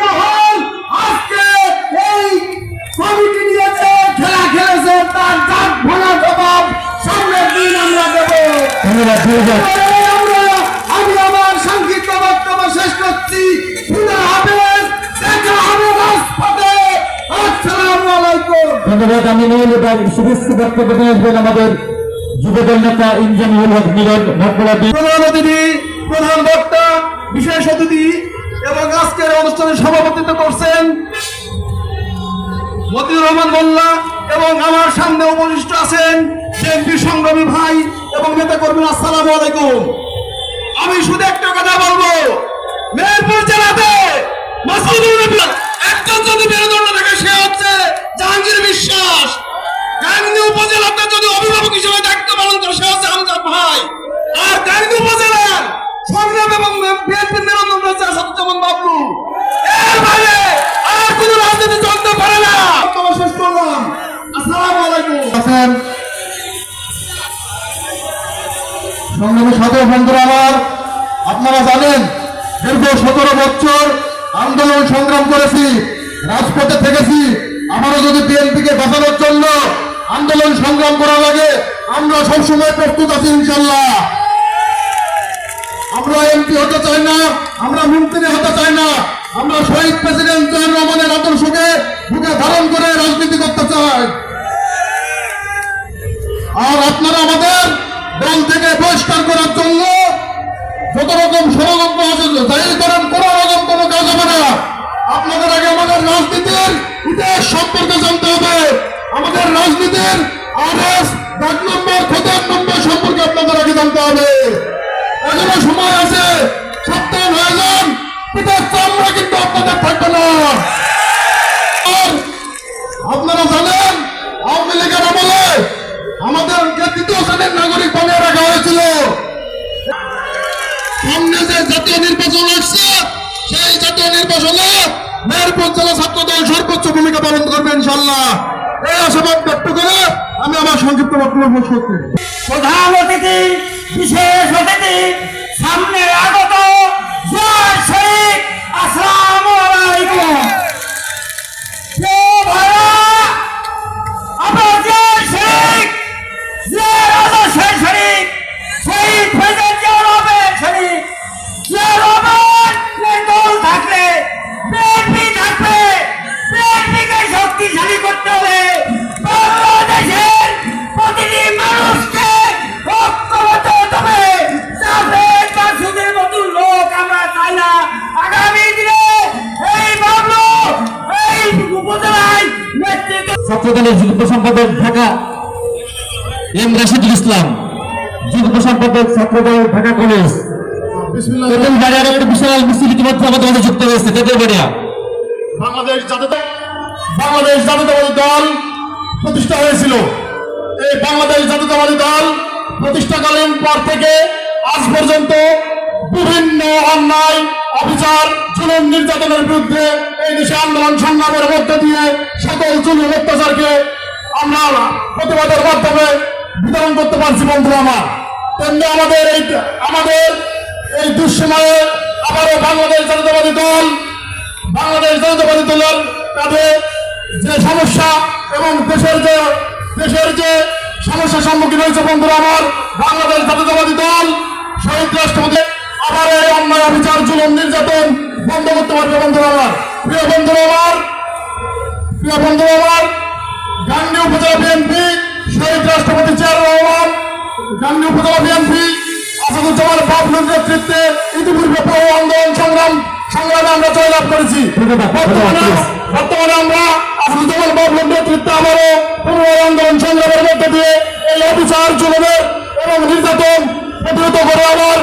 মহল আজকে এই কমিটি নিয়েছে খেলা খেলেছে তার জবাব সামনের দিন আমরা দেব। ধন্যবাদ আমি শুভেচ্ছা বক্তব্য নিয়ে আসবেন আমাদের যুবদল নেতা ইনজানুল হক মিলন ভট্টলা প্রধান অতিথি প্রধান বক্তা বিশেষ অতিথি এবং আজকের অনুষ্ঠানে সভাপতিত্ব করছেন মতিউর রহমান মোল্লা এবং আমার সামনে উপবিষ্ট আছেন বিএনপি সংগ্রামী ভাই এবং নেতা কর্মী আসসালাম আলাইকুম। আমি শুধু একটা কথা বলব। মেহেরপুর জেলাতে একজন যদি মেরুদণ্ড থাকে সে হচ্ছে জাহাঙ্গীর বিশ্বাস গাংনী উপজেলাতে যদি অভিভাবক হিসেবে দায়িত্ব পালন করে সে হচ্ছে আমজাদ ভাই আর গাংনী উপজেলার সংগ্রাম আপনারা জানেন, দীর্ঘ সতেরো বছর আন্দোলন সংগ্রাম করেছি, রাজপথে থেকেছি। আমারও যদি বিএনপিকে বাঁচানোর জন্য আন্দোলন সংগ্রাম করা লাগে, আমরা সবসময় প্রস্তুত আছি ইনশাল্লাহ। আমরা এমপি হতে চাই না, আমরা মন্ত্রী হতে চাই না, আমরা শহীদ প্রেসিডেন্ট জিয়াউর রহমানের আদর্শকে বুকে ধারণ করে রাজনীতি করতে চাই। আর আপনারা আমাদের দল থেকে বহিষ্কার করার জন্য যত রকম ষড়যন্ত্র আছে জাহির করেন, কোন রকম কোনো কাজ হবে না। আপনাদের আগে আমাদের রাজনীতির আপনারা জানেন, আওয়ামী লীগের আমলে আমাদেরকে তৃতীয় শ্রেণির নাগরিক বানিয়ে রাখা হয়েছিল, সামনে যে জাতীয় নির্বাচন আসছে, সেই জাতীয় নির্বাচনে মেহেরপুর জেলা ছাত্র দল সর্বোচ্চ ভূমিকা পালন করবে ইনশাল্লাহ এই আশাবাদ ব্যক্ত করে আমি আমার সংক্ষিপ্ত বক্তব্য শেষ করছি। প্রধান অতিথি, বিশেষ অতিথি, সামনে আগত জয় শরীফ ছাত্রদলের যুগ্ম সম্পাদক ঢাকা এম রাশিদুল ইসলাম, যুগ্ম সম্পাদক ছাত্রদল ঢাকা কলেজ। প্রতিষ্ঠা হয়েছিল। এই বাংলাদেশ দল প্রতিষ্ঠাকালীন পর থেকে আজ পর্যন্ত বিভিন্ন অন্যায়, অবিচার জুলুম নির্যাতনের বিরুদ্ধে এই দেশে আন্দোলন সংগ্রামের মধ্য দিয়ে সকল জুলুম অত্যাচারকে আমরা প্রতিবাদের মাধ্যমে বিতরণ করতে পারছি, বন্ধুরা আমার। তেমনি আমাদের এই আমাদের এই দুঃসময়ে আবারও বাংলাদেশ জাতীয়তাবাদী দল, বাংলাদেশ জাতীয়তাবাদী দলের কাঁধে যে সমস্যা এবং দেশের যে দেশের যে সমস্যার সম্মুখীন হয়েছে, বন্ধুরা আমার, বাংলাদেশ জাতীয়তাবাদী দল, শহীদ রাষ্ট্রপতি আবার এই অন্যায় অবিচার, জুলুম, নির্যাতন বন্ধ করতে পারবে বন্ধুরা আমার প্রিয় বন্ধুরা আমার প্রিয় বন্ধুরা আমার গান্ধী উপজেলা বিএনপি শহীদ রাষ্ট্রপতি জিয়াউর রহমান গান্ধী উপজেলা বিএনপি আসাদুজ্জামান বাবলুর নেতৃত্বে ইতিপূর্বে বহু আন্দোলন সংগ্রাম সংগ্রামে আমরা জয়লাভ করেছি। বর্তমানে বর্তমানে আমরা আসাদুজ্জামান বাবলুর নেতৃত্বে আবারও পুনরায় আন্দোলন সংগ্রামের মধ্যে দিয়ে এই অবিচার জুলুমের এবং নির্যাতন প্রতিহত করে আমার